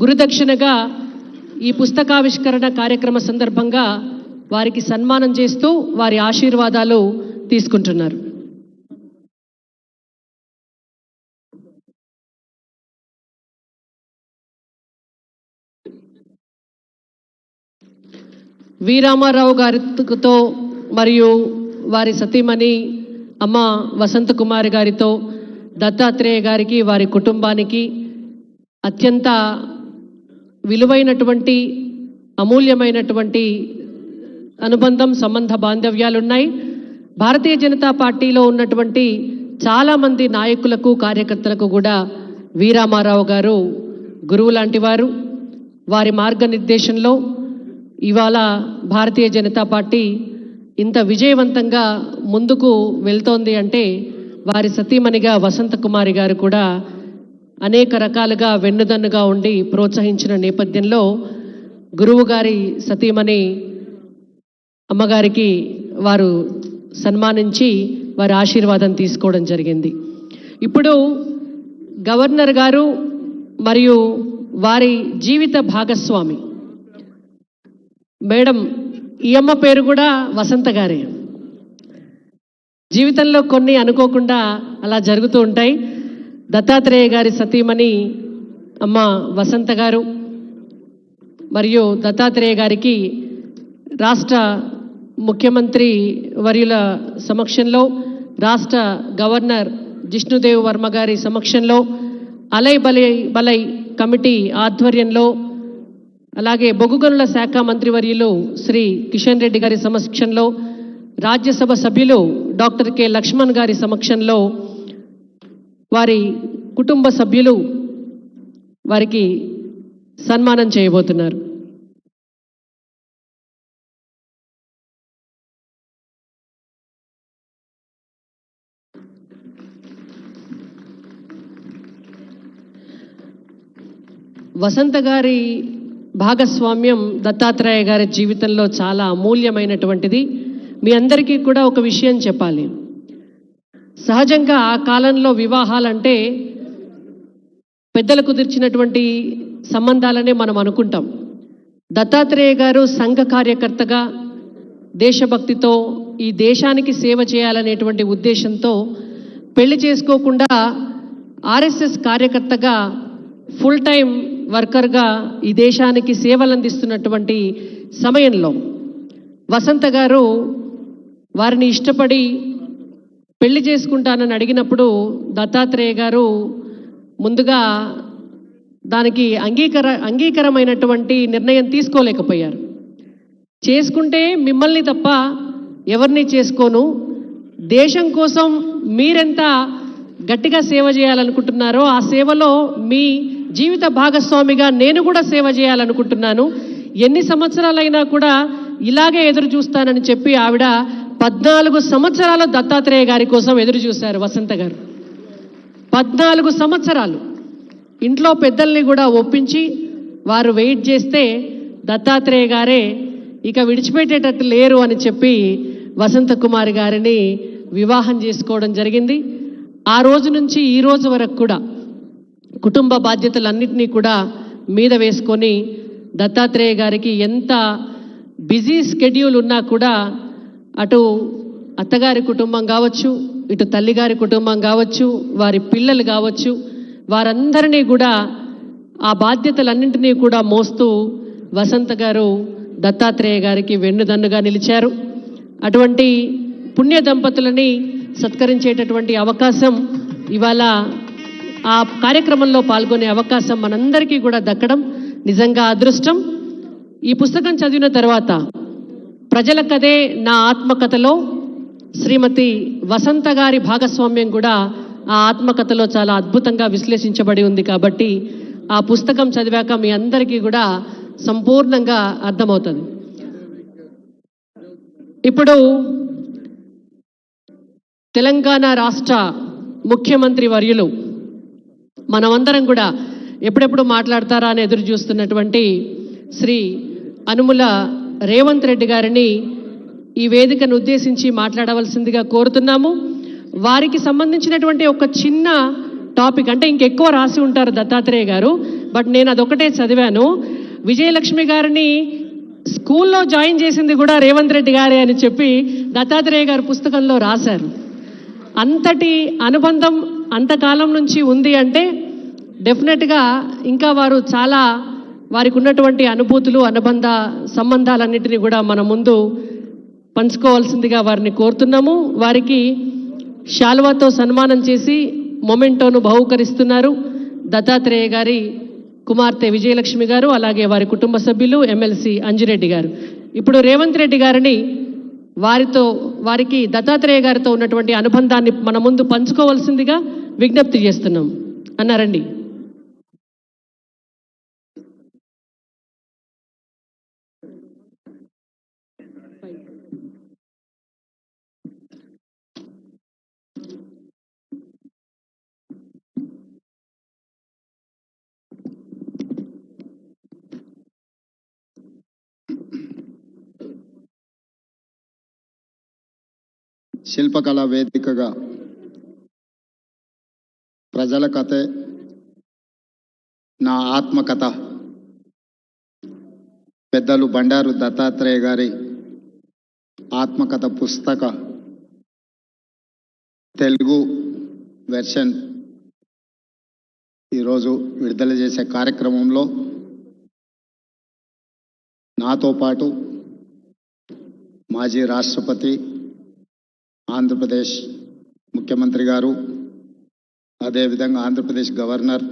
గురుదక్షిణగా ఈ పుస్తకావిష్కరణ కార్యక్రమ సందర్భంగా వారికి సన్మానం చేస్తూ వారి ఆశీర్వాదాలు తీసుకుంటున్నారు. వీరామారావు గారితో మరియు వారి సతీమణి అమ్మ వసంత కుమారి గారితో దత్తాత్రేయ గారికి వారి కుటుంబానికి అత్యంత విలువైనటువంటి అమూల్యమైనటువంటి అనుబంధం సంబంధ బాంధవ్యాలు ఉన్నాయి భారతీయ జనతా పార్టీలో ఉన్నటువంటి చాలామంది నాయకులకు కార్యకర్తలకు కూడా వీరామారావు గారు గురువు లాంటి వారు. వారి మార్గనిర్దేశంలో ఇవాళ భారతీయ జనతా పార్టీ ఇంత విజయవంతంగా ముందుకు వెళ్తోంది అంటే వారి సతీమణిగా వసంత కుమారి గారు కూడా అనేక రకాలుగా వెన్నుదన్నుగా ఉండి ప్రోత్సహించిన నేపథ్యంలో గురువు గారి సతీమణి అమ్మగారికి వారు సన్మానించి వారి ఆశీర్వాదం తీసుకోవడం జరిగింది. ఇప్పుడు గవర్నర్ గారు మరియు వారి జీవిత భాగస్వామి మేడం ఈ అమ్మ పేరు కూడా వసంత గారే. జీవితంలో కొన్ని అనుకోకుండా అలా జరుగుతూ ఉంటాయి. దత్తాత్రేయ గారి సతీమణి అమ్మ వసంత గారు మరియు దత్తాత్రేయ గారికి రాష్ట్ర ముఖ్యమంత్రి వర్యుల సమక్షంలో రాష్ట్ర గవర్నర్ జిష్ణుదేవ్ వర్మ గారి సమక్షంలో అలై బలై బలై కమిటీ ఆధ్వర్యంలో అలాగే బొగ్గుగనుల శాఖ మంత్రివర్యులు శ్రీ కిషన్ రెడ్డి గారి సమక్షంలో రాజ్యసభ సభ్యులు డాక్టర్ కె లక్ష్మణ్ గారి సమక్షంలో వారి కుటుంబ సభ్యులు వారికి సన్మానం చేయబోతున్నారు. వసంత గారి భాగస్వామ్యం దత్తాత్రేయ గారి జీవితంలో చాలా అమూల్యమైనటువంటిది. మీ అందరికీ కూడా ఒక విషయం చెప్పాలి. సహజంగా ఆ కాలంలో వివాహాలంటే పెద్దలు కుదిర్చినటువంటి సంబంధాలనే మనం అనుకుంటాం. దత్తాత్రేయ గారు సంఘ కార్యకర్తగా దేశభక్తితో ఈ దేశానికి సేవ చేయాలనేటువంటి ఉద్దేశంతో పెళ్ళి చేసుకోకుండా ఆర్ఎస్ఎస్ కార్యకర్తగా ఫుల్ టైం వర్కర్గా ఈ దేశానికి సేవలందిస్తున్నటువంటి సమయంలో వసంత గారు వారిని ఇష్టపడి పెళ్ళి చేసుకుంటానని అడిగినప్పుడు దత్తాత్రేయ గారు ముందుగా దానికి అంగీకర అంగీకరమైనటువంటి నిర్ణయం తీసుకోలేకపోయారు. చేసుకుంటే మిమ్మల్ని తప్ప ఎవరిని చేసుకోను? దేశం కోసం మీరెంత గట్టిగా సేవ చేయాలనుకుంటున్నారో ఆ సేవలో మీ జీవిత భాగస్వామిగా నేను కూడా సేవ చేయాలనుకుంటున్నాను. ఎన్ని సంవత్సరాలైనా కూడా ఇలాగే ఎదురు చూస్తానని చెప్పి ఆవిడ పద్నాలుగు సంవత్సరాల దత్తాత్రేయ గారి కోసం ఎదురు చూశారు వసంత గారు. పద్నాలుగు సంవత్సరాలు ఇంట్లో పెద్దల్ని కూడా ఒప్పించి వారు వెయిట్ చేస్తే దత్తాత్రేయ గారే ఇక విడిచిపెట్టేటట్టు లేరు అని చెప్పి వసంత కుమార్ గారిని వివాహం చేసుకోవడం జరిగింది. ఆ రోజు నుంచి ఈ రోజు వరకు కూడా కుటుంబ బాధ్యతలన్నింటినీ కూడా మీద వేసుకొని దత్తాత్రేయ గారికి ఎంత బిజీ స్కెడ్యూల్ ఉన్నా కూడా అటు అత్తగారి కుటుంబం కావచ్చు ఇటు తల్లిగారి కుటుంబం కావచ్చు వారి పిల్లలు కావచ్చు వారందరినీ కూడా ఆ బాధ్యతలన్నింటినీ కూడా మోస్తూ వసంత గారు దత్తాత్రేయ గారికి వెన్నుదన్నుగా నిలిచారు. అటువంటి పుణ్య దంపతులని సత్కరించేటటువంటి అవకాశం ఇవాళ ఆ కార్యక్రమంలో పాల్గొనే అవకాశం మనందరికీ కూడా దక్కడం నిజంగా అదృష్టం. ఈ పుస్తకం చదివిన తర్వాత ప్రజల కథే నా ఆత్మకథలో శ్రీమతి వసంత గారి భాగస్వామ్యం కూడా ఆ ఆత్మకథలో చాలా అద్భుతంగా విశ్లేషించబడి ఉంది కాబట్టి ఆ పుస్తకం చదివాక మీ అందరికీ కూడా సంపూర్ణంగా అర్థమవుతుంది. ఇప్పుడు తెలంగాణ రాష్ట్ర ముఖ్యమంత్రి వర్యులు మనమందరం కూడా ఎప్పుడెప్పుడు మాట్లాడతారా అని ఎదురు చూస్తున్నటువంటి శ్రీ అనుముల రేవంత్ రెడ్డి గారిని ఈ వేదికను ఉద్దేశించి మాట్లాడవలసిందిగా కోరుతున్నాము. వారికి సంబంధించినటువంటి ఒక చిన్న టాపిక్ అంటే ఇంకెక్కువ రాసి ఉంటారు దత్తాత్రేయ గారు బట్ నేను అదొకటే చదివాను. విజయలక్ష్మి గారిని స్కూల్లో జాయిన్ చేసింది కూడా రేవంత్ రెడ్డి గారే అని చెప్పి దత్తాత్రేయ గారు పుస్తకంలో రాశారు. అంతటి అనుబంధం అంతకాలం నుంచి ఉంది అంటే డెఫినెట్గా ఇంకా వారు చాలా వారికి ఉన్నటువంటి అనుభూతులు అనుబంధ సంబంధాలన్నింటినీ కూడా మన ముందు పంచుకోవాల్సిందిగా వారిని కోరుతున్నాము. వారికి శాల్వాతో సన్మానం చేసి మొమెంటోను బహుకరిస్తున్నారు. దత్తాత్రేయ గారి కుమార్తె విజయలక్ష్మి గారు అలాగే వారి కుటుంబ సభ్యులు ఎమ్మెల్సీ అంజిరెడ్డి గారు. ఇప్పుడు రేవంత్ రెడ్డి గారిని వారితో వారికి దత్తాత్రేయ గారితో ఉన్నటువంటి అనుబంధాన్ని మన ముందు పంచుకోవాల్సిందిగా విజ్ఞప్తి చేస్తున్నాం. అన్నారండి శిల్పకళా వేదికగా ప్రజల కథే నా ఆత్మకథ పెద్దలు బండారు దత్తాత్రేయ గారి ఆత్మకథ పుస్తక తెలుగు వెర్షన్ ఈరోజు విడుదల చేసే కార్యక్రమంలో నాతో పాటు మాజీ రాష్ట్రపతి ఆంధ్రప్రదేశ్ ముఖ్యమంత్రి గారు అదేవిధంగా ఆంధ్రప్రదేశ్ గవర్నర్